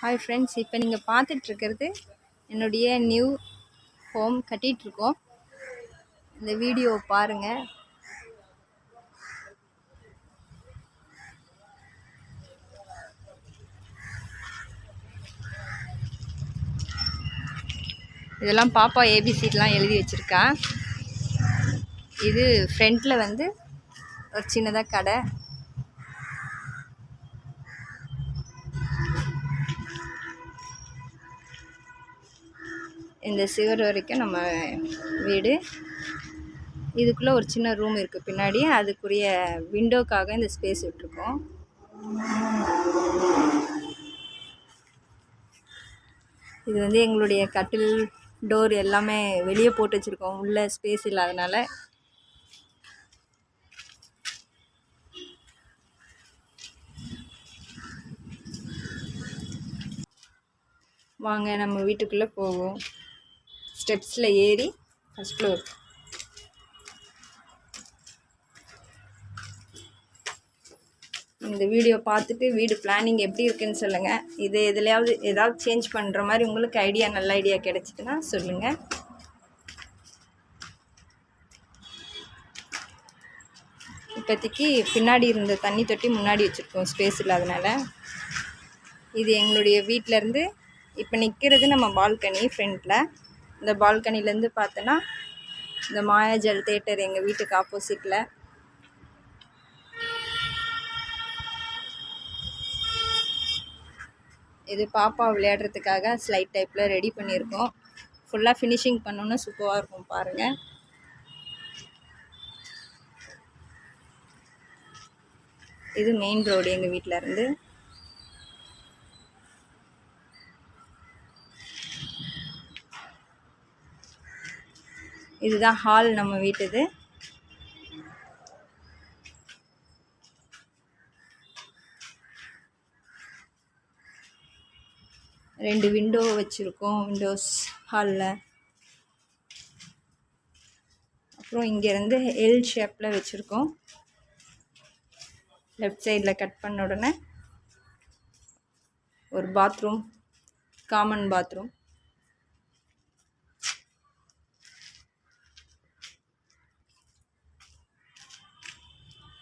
Hi friends இப்போ நீங்கள் பார்த்துட்ருக்கிறது என்னுடைய நியூ ஹோம் கட்டிகிட்ருக்கோம் இந்த வீடியோ பாருங்கள் இதெல்லாம் பாப்பா ஏபிசிட்லாம் எழுதி வச்சுருக்கா. இது ஃப்ரண்ட்டில் வந்து ஒரு சின்னதாக கடை. இந்த சிவர் வரைக்கும் நம்ம வீடு. இதுக்குள்ளே ஒரு சின்ன ரூம் இருக்குது பின்னாடி. அதுக்குரிய விண்டோக்காக இந்த ஸ்பேஸ் விட்டுருக்கோம். இது வந்து எங்களுடைய கட்டில் டோர் எல்லாமே வெளியே போட்டு வச்சுருக்கோம். உள்ளே ஸ்பேஸ் இல்லாதனால. வாங்க நம்ம வீட்டுக்குள்ளே போவோம். ஸ்டெப்ஸில் ஏறி ஃபஸ்ட் ஃப்ளோர் இந்த வீடியோ பார்த்துட்டு வீடு பிளானிங் எப்படி இருக்குன்னு சொல்லுங்கள் இது எதுலையாவது ஏதாவது சேஞ்ச் பண்ணுற மாதிரி உங்களுக்கு ஐடியா நல்ல ஐடியா கிடச்சிதுன்னா சொல்லுங்கள் இப்போதைக்கு பின்னாடி இருந்த தண்ணி தொட்டி முன்னாடி வச்சுருக்கோம் ஸ்பேஸ் இல்லாதனால. இது எங்களுடைய வீட்டிலேருந்து இப்போ நிற்கிறது நம்ம பால்கனி ஃப்ரண்ட்டில் இந்த பால்கனிலேருந்து பார்த்தோன்னா இந்த மாயாஜல் தேட்டர் எங்கள் வீட்டுக்கு ஆப்போசிட்டில் இது பாப்பா விளையாடுறதுக்காக ஸ்லைட் டைப்பில் ரெடி பண்ணியிருக்கோம். ஃபுல்லாக ஃபினிஷிங் பண்ணோன்னா சூப்பராக இருக்கும் பாருங்கள் இது மெயின் ரோடு எங்கள் வீட்டில் இருந்து. இதுதான் ஹால் நம்ம வீட்டுது. ரெண்டு விண்டோ வச்சுருக்கோம் விண்டோஸ் ஹாலில் அப்புறம் இங்கேருந்து எல் ஷேப்பில் வச்சுருக்கோம். லெஃப்ட் சைடில் கட் பண்ண உடனே ஒரு பாத்ரூம் காமன் பாத்ரூம்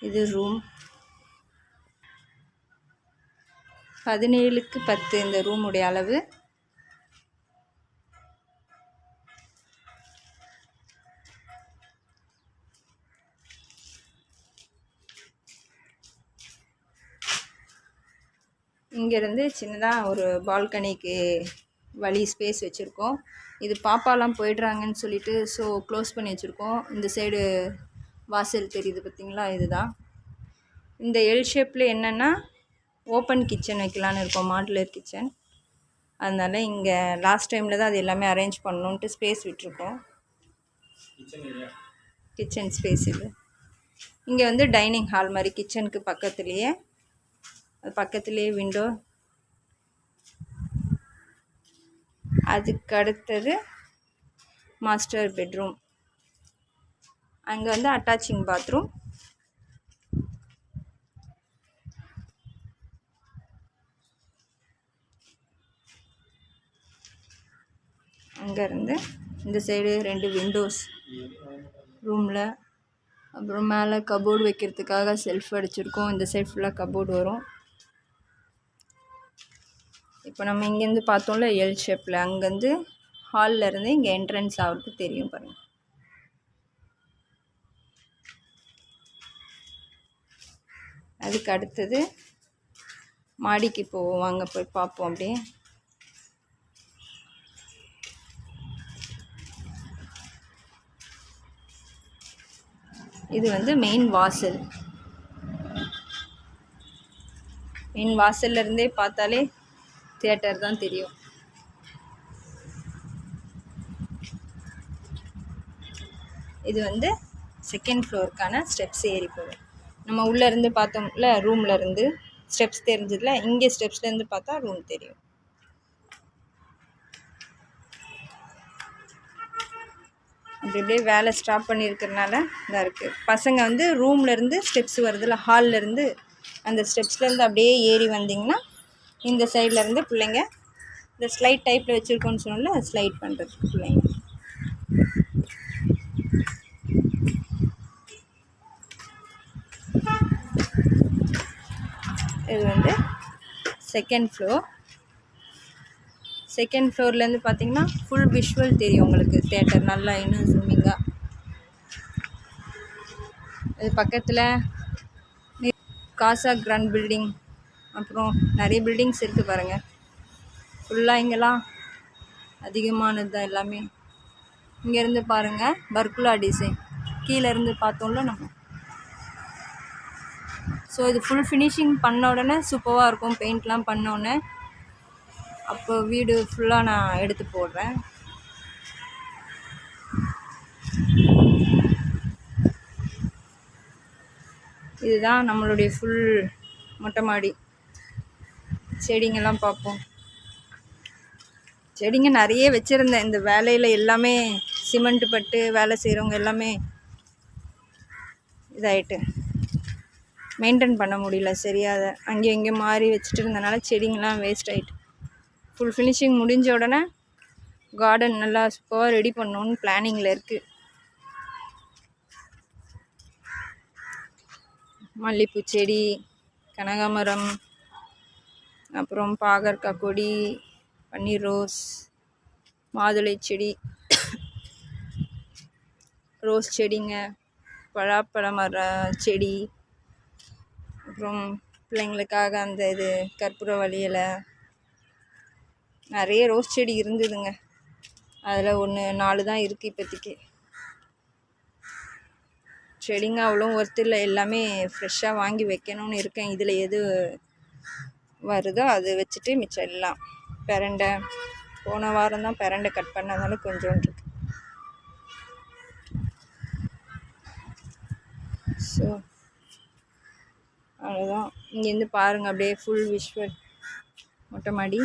இது ரூம் பதினேழுக்கு பத்து இந்த ரூமுடைய அளவு. இங்கேருந்து சின்னதாக ஒரு பால்கனிக்கு வழி ஸ்பேஸ் வச்சுருக்கோம். இது பாப்பாலாம் போயிடுறாங்கன்னு சொல்லிட்டு ஸோ க்ளோஸ் பண்ணி வச்சுருக்கோம். இந்த சைடு வாசல் தெரியுது பார்த்திங்களா? இதுதான். இந்த எல் ஷேப்பில் என்னென்னா ஓப்பன் கிச்சன் வைக்கலான்னு இருக்கோம் மாடுலர் கிச்சன் அதனால் இங்கே லாஸ்ட் டைமில் தான் அது எல்லாமே அரேஞ்ச் பண்ணணுன்ட்டு ஸ்பேஸ் விட்டுருக்கோம். கிச்சன் ஸ்பேஸ் இது. இங்கே வந்து டைனிங் ஹால் மாதிரி கிச்சனுக்கு பக்கத்துலேயே அது பக்கத்துலேயே விண்டோ அதுக்கு அடுத்தது மாஸ்டர் பெட்ரூம் அங்கே வந்து அட்டாச்சிங் பாத்ரூம் அங்கேருந்து இந்த சைடு ரெண்டு விண்டோஸ் ரூமில் அப்புறம் மேலே கபோர்டு வைக்கிறதுக்காக செல்ஃப் அடிச்சிருக்கோம். இந்த சைடு ஃபுல்லாக கபோர்டு வரும். இப்போ நம்ம இங்கேருந்து பார்த்தோம்ல எல் ஷேப்பில் அங்கேருந்து ஹாலில் இருந்து இங்கே என்ட்ரன்ஸ் ஆகிறது தெரியும் பாருங்கள் அதுக்கு அடுத்தது மாடிக்கு போவோம் வாங்க போய் பார்ப்போம் அப்படியே. இது வந்து மெயின் வாசல். மெயின் வாசல்ல இருந்தே பார்த்தாலே தியேட்டர் தான் தெரியும். இது வந்து செகண்ட் ஃப்ளோருக்கான ஸ்டெப்ஸ் ஏறி போகும் நம்ம உள்ளேருந்து பார்த்தோம்ல ரூம்லேருந்து ஸ்டெப்ஸ் தெரிஞ்சதில்ல இங்கே ஸ்டெப்ஸ்லேருந்து பார்த்தா ரூம் தெரியும். அப்படி அப்படியே வேலை ஸ்டாப் பண்ணியிருக்கிறனால இதாக இருக்குது பசங்க வந்து ரூம்லேருந்து ஸ்டெப்ஸ் வருதுல்ல ஹால்லேருந்து அந்த ஸ்டெப்ஸ்லேருந்து அப்படியே ஏறி வந்திங்கன்னா இந்த சைட்லேருந்து பிள்ளைங்க இந்த ஸ்லைட் டைப்பில் வச்சுருக்கோன்னு சொன்னோம்ல ஸ்லைட் பண்ணுறதுக்கு பிள்ளைங்க இது வந்து செகண்ட் ஃப்ளோர் செகண்ட் ஃப்ளோர்லேருந்து பார்த்தீங்கன்னா ஃபுல் விஷுவல் தெரியும் உங்களுக்கு. தேட்டர் நல்லா இன்னும் ஜூமிங்காக இது பக்கத்தில் காசா கிராண்ட் பில்டிங் அப்புறம் நிறைய பில்டிங்ஸ் இருக்குது பாருங்கள் ஃபுல்லாக இங்கெல்லாம் அதிகமானது தான் எல்லாமே இங்கேருந்து பாருங்கள் பர்குலா டிசைன் கீழே இருந்து பார்த்தோம்ல நம்ம. ஸோ இது ஃபுல் ஃபினிஷிங் பண்ண உடனே சூப்பராக இருக்கும். பெயிண்ட்லாம் பண்ணோடனே அப்போ வீடு ஃபுல்லாக நான் எடுத்து போடுறேன். இதுதான் நம்மளுடைய ஃபுல் மொட்டை மாடி. செடிங்கெல்லாம் பார்ப்போம். செடிங்க நிறைய வச்சுருந்தேன். இந்த வேலையில் எல்லாமே சிமெண்ட்டு பட்டு வேலை செய்கிறவங்க எல்லாமே இதாயிட்டு. மெயின்டைன் பண்ண முடியல. சரியா அதை அங்கே இங்கேயும் மாறி வச்சுட்டு இருந்தனால செடிங்கெலாம் வேஸ்ட் ஆகிட்டு ஃபுல் ஃபினிஷிங் முடிஞ்ச உடனே கார்டன் நல்லா சூப்பராக ரெடி பண்ணணுன்னு பிளானிங்கில் இருக்குது மல்லிப்பூ செடி கனகாமரம் அப்புறம் பாகற்காய் கொடி பன்னீர் ரோஸ் மாதுளை செடி ரோஸ் செடிங்க பலாப்பழ மர செடி அப்புறம் பிள்ளைங்களுக்காக அந்த இது கற்பூரவள்ளி இலை நிறைய ரோஸ் செடி இருந்ததுங்க. அதில் ஒன்று நாலு தான் இருக்குது இப்போதைக்கு. செடிங்க அவ்வளோ ஒர்த்து இல்லை. எல்லாமே ஃப்ரெஷ்ஷாக வாங்கி வைக்கணும்னு இருக்கேன். இதில் எது வருதோ அது வச்சுட்டு மிச்சம் எல்லாம். பெரண்டை. போன வாரம் தான் பெரண்டை கட் பண்ணதால கொஞ்சோண்டு இருக்கு. ஸோ அவ்வளோதான் இங்கேருந்து பாருங்கள் அப்படியே ஃபுல் விஷுவல் மொட்டை மாடி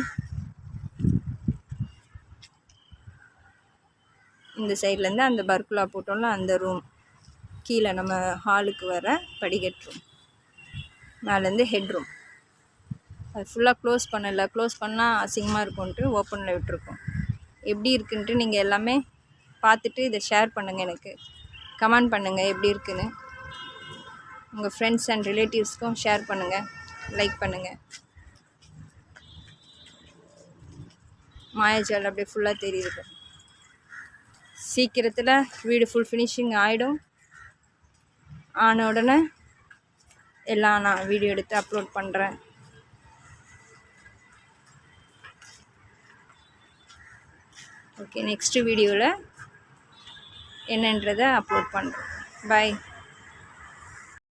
இந்த சைட்லேருந்து அந்த பர்குலா போட்டோம்ல அந்த ரூம் கீழே நம்ம ஹாலுக்கு வர படிக்கட் ரூம் மேலேருந்து ஹெட் ரூம் அது ஃபுல்லாக க்ளோஸ் பண்ணலை. க்ளோஸ் பண்ணால் அசிங்கமாக இருக்கும்ன்ட்டு ஓப்பனில் விட்டுருக்கோம். எப்படி இருக்குன்ட்டு நீங்கள் எல்லாமே பார்த்துட்டு இதை ஷேர் பண்ணுங்கள் எனக்கு. கமெண்ட் பண்ணுங்கள் எப்படி இருக்குன்னு. உங்கள் ஃப்ரெண்ட்ஸ் அண்ட் ரிலேட்டிவ்ஸ்க்கும் ஷேர் பண்ணுங்கள் லைக் பண்ணுங்கள் மாயாஜால் அப்படியே ஃபுல்லாக தெரியுது. சீக்கிரத்தில் வீடு ஃபுல் ஃபினிஷிங் ஆகிடும் ஆன உடனே எல்லாம் நான் வீடியோ எடுத்து அப்லோட் பண்ணுறேன் ஓகே நெக்ஸ்ட்டு வீடியோவில் என்னன்றதை அப்லோட் பண்ணுறேன் பாய்